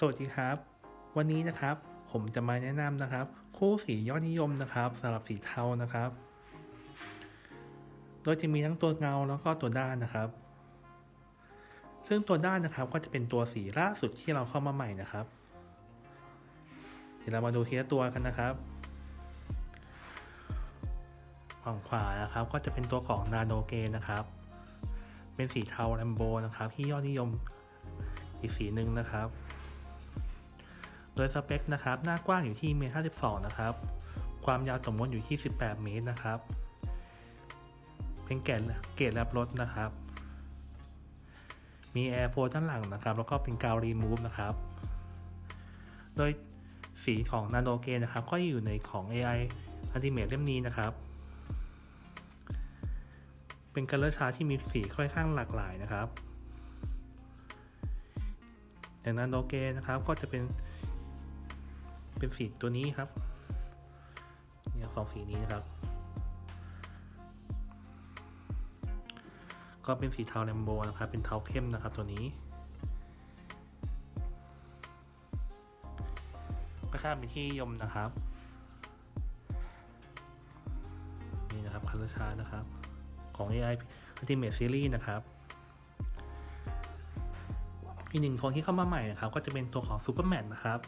สวัสดีครับ วันนี้นะครับผมจะมาแนะนำนะครับ คู่สียอดนิยมนะครับสำหรับสีเทานะครับ โดยจะมีทั้งตัวเงาแล้วก็ตัวด้านนะครับ ซึ่งตัวด้านนะครับก็จะเป็นตัวสีล่าสุดที่เราเข้ามาใหม่นะครับ เดี๋ยวเรามาดูทีละตัวกันนะครับฝั่งขวานะครับ ก็จะเป็นตัวของนาโนเกนะครับ เป็นสีเทาแลมโบนะครับ ที่ยอดนิยมอีกสีหนึ่งนะครับ โดยสเปคนะครับหน้ากว้างอยู่ที่เมตรห้าสิบสองนะครับ ความยาวสมมติอยู่ที่ 18 เมตรนะครับ เป็นเกรดเกรดแลบรถนะครับ มีแอร์โฟด้านหลังนะครับ แล้วก็เป็นกาวรีมูฟนะครับ โดยสีของนาโนเกนนะครับ ก็อยู่ในของ AI Ultimate เล่มนี้นะครับ เป็นกัลเลอร์ชาที่มีสีค่อนข้างหลากหลายนะครับ อย่างนาโนเกนนะครับก็จะเป็น เป็นสีตัวนี้ครับ เนี่ยสองสีนี้นะครับ ก็เป็นสีเทาแลมโบนะครับ เป็นเทาเข้มนะครับตัวนี้ก็ค่อนข้างเป็นที่นิยมนะครับ นี่นะครับคัลเลอร์ชานะครับ ของ AI Ultimate Series นะครับอีกหนึ่งโทนที่เข้ามาใหม่นะครับ ก็จะเป็นตัวของ Superman นะครับ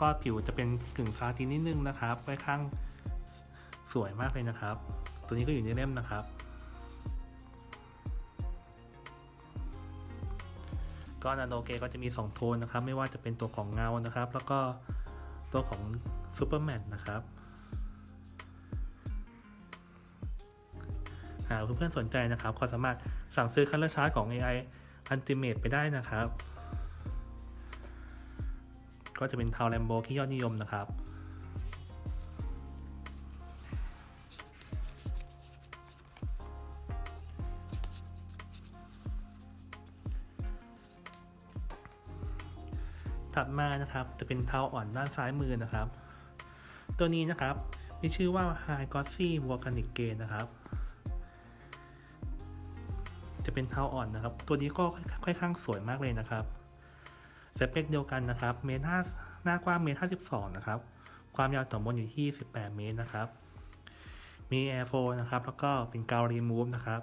ก็ผิวจะเป็นกึ่งซาตินนิดนึงนะครับไว้ข้างสวยมากเลยนะครับ ตัวนี้ก็อยู่ในเล่มนะครับ ก็นาโนเกก็จะมี 2 โทนนะครับ ไม่ว่าจะเป็นตัวของเงานะครับ แล้วก็ตัวของซูเปอร์แมนนะครับ หากเพื่อนๆสนใจนะครับ ก็สามารถสั่งซื้อคัลเลอร์ชาร์ตของ AI Ultimate ไปได้นะครับ ก็จะเป็นเทาแลมโบที่ยอดนิยมนะครับถัดมานะครับจะเป็นเท้าอ่อนด้านซ้ายมือนะครับ ตัวนี้นะครับมีชื่อว่า High g o s s y Volcanic Gain นะครับ จะเป็นเท้าอ่อนนะครับ ตัวนี้ก็ค่อนข้างสวยมากเลยนะครับสเปคเดียวกันนะครับเมตร หน้ากว้างเมตรห้าสิบสองนะครับ ความยาวต่อบนอยู่ที่สิบแปดเมตรนะครับ มีแอร์โฟนะครับ แล้วก็เป็นกาวรีมูฟนะครับ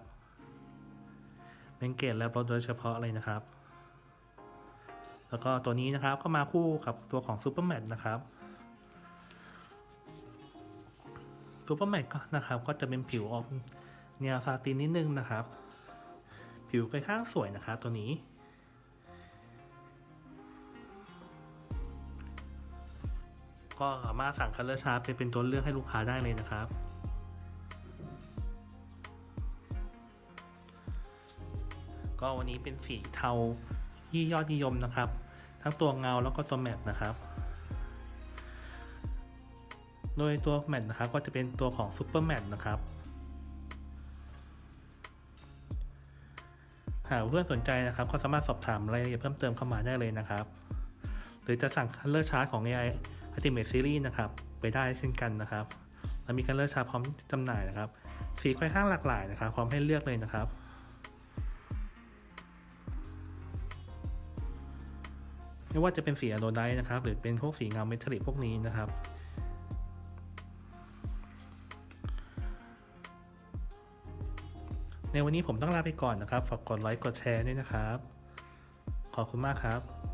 เป็นเกรดและรถโดยเฉพาะเลยนะครับ แล้วก็ตัวนี้นะครับก็มาคู่กับตัวของซูเปอร์แมทนะครับซูเปอร์แมทก็นะครับ ก็จะเป็นผิวออกแนวซาตินนิดนึงนะครับ ผิวค่อนข้างสวยนะครับตัวนี้ ก็สามารถสั่งคัลเลอร์ชาร์ตไปเป็นตัวเลือกให้ลูกค้าได้เลยนะครับ ก็วันนี้เป็นสีเทาที่ยอดนิยมนะครับ ทั้งตัวเงาแล้วก็ตัวแมทนะครับ โดยตัวแมทนะครับก็จะเป็นตัวของซูเปอร์แมทนะครับหากเพื่อนสนใจนะครับก็สามารถสอบถามรายละเอียดเพิ่มเติมเข้ามาได้เลยนะครับ หรือจะสั่งคัลเลอร์ชาร์ตของ AI Ultimate Series นะครับ ไปได้เช่นกันนะครับเรามีคัลเลือร์ชาพร้อมจำหน่ายนะครับ สีค่อนข้างหลากหลายนะครับ พร้อมให้เลือกเลยนะครับไม่ว่าจะเป็นสีอะโดไดนะครับ หรือเป็นพวกสีเงาเมทัลลิกพวกนี้นะครับในวันนี้ผมต้องลาไปก่อนนะครับ ฝากกดไลค์ กดแชร์ด้วยนะครับ ขอบคุณมากครับ